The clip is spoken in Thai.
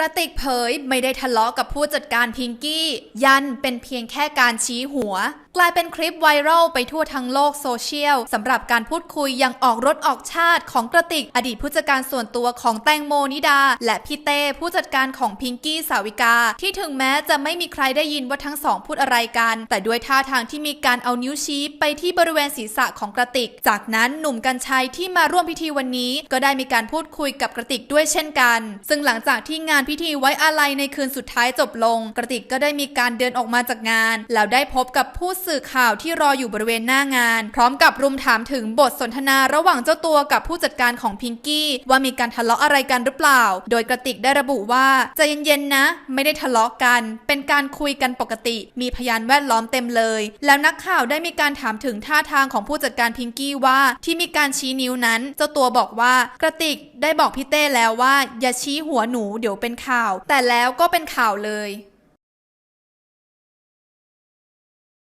กระติกเผยไม่ได้ทะเลาะกับผู้จัดการพิงกี้ ยันเป็นเพียงแค่การชี้หัว กลายเป็นคลิปไวรัลไปทั่วทั้งโลกโซเชียลสำหรับการพูดคุยย่างออกรถออกชาติของกระติก อดีตผู้จัดการส่วนตัวของแตงโมนิดา และพี่เต้ผู้จัดการของพิงกี้สาวิกา ที่ถึงแม้จะไม่มีใครได้ยินว่าทั้งสองพูดอะไรกัน แต่ด้วยท่าทางที่มีการเอานิ้วชี้ไปที่บริเวณศีรษะของกระติก จากนั้นหนุ่มกัญชัยที่มาร่วมพิธีวันนี้ ก็ได้มีการพูดคุยกับกระติกด้วยเช่นกัน ซึ่งหลังจากที่งานพิธีไว้อาลัยในคืนสุดท้ายจบลง กระติกก็ได้มีการเดินออกมาจากงาน แล้วได้พบกับผู้สื่อข่าวที่รออยู่บริเวณหน้างาน พร้อมกับรุมถามถึงบทสนทนาระหว่างเจ้าตัวกับผู้จัดการของพิงกี้ว่ามีการทะเลาะอะไรกันหรือเปล่า โดยกระติกได้ระบุว่าใจเย็นๆนะ ไม่ได้ทะเลาะกัน เป็นการคุยกันปกติ มีพยานแวดล้อมเต็มเลย แล้วนักข่าวได้มีการถามถึงท่าทางของผู้จัดการพิงกี้ว่าที่มีการชี้นิ้วนั้น เจ้าตัวบอกว่ากระติกได้บอกพี่เต้แล้วว่า อย่าชี้หัวหนูเดี๋ยวเป็นข่าว แต่แล้วก็เป็นข่าวเลย